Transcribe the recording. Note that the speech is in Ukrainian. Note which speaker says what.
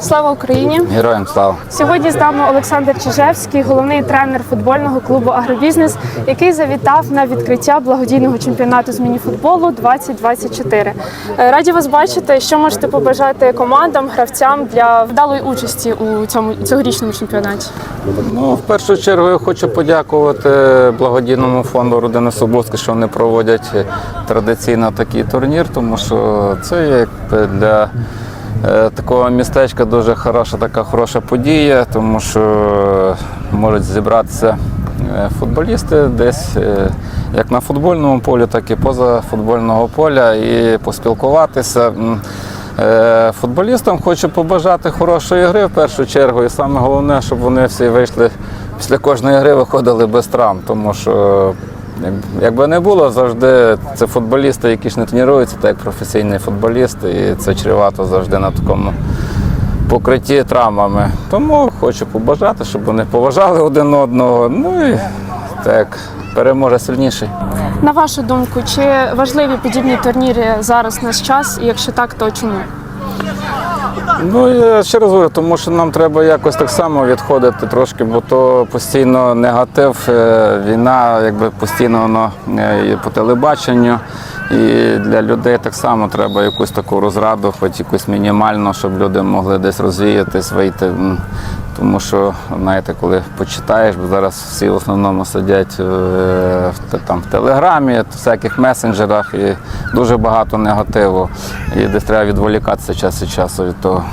Speaker 1: Слава Україні!
Speaker 2: Героям слава!
Speaker 1: Сьогодні з нами Олександр Чижевський, головний тренер футбольного клубу Агробізнес, який завітав на відкриття благодійного чемпіонату з мініфутболу 2024. Е, Раді вас бачити. Що можете побажати командам, гравцям для вдалої участі у цьому цьогорічному чемпіонаті?
Speaker 2: Ну, в першу чергу я хочу подякувати благодійному фонду Родини Соборська, що вони проводять традиційно такий турнір, тому що це є для такого містечка дуже хороша, така хороша подія, тому що можуть зібратися е, футболісти десь е, як на футбольному полі, так і поза футбольного поля, і поспілкуватися. Е, Футболістам хочу побажати хорошої гри в першу чергу. І саме головне, щоб вони всі вийшли після кожної гри, виходили без травм. Тому що, якби не було, завжди це футболісти, які ж не тренуються, так як професійний футболіст, і це чревато завжди на такому покритті травмами. Тому хочу побажати, щоб вони поважали один одного. Ну і так, переможе сильніший.
Speaker 1: На вашу думку, чи важливі подібні турніри зараз наш час? І якщо так, то чому?
Speaker 2: Ну я ще раз говорю, тому що нам треба якось так само відходити трошки, бо то постійно негатив, е, війна, якби постійно воно е, і по телебаченню. І для людей так само треба якусь таку розраду, хоч якусь мінімальну, щоб люди могли десь розвіятись, вийти. Тому що, знаєте, коли почитаєш, бо зараз всі в основному сидять е, в, там, в телеграмі, в всяких месенджерах і дуже багато негативу. І десь треба відволікатися час від часу від того.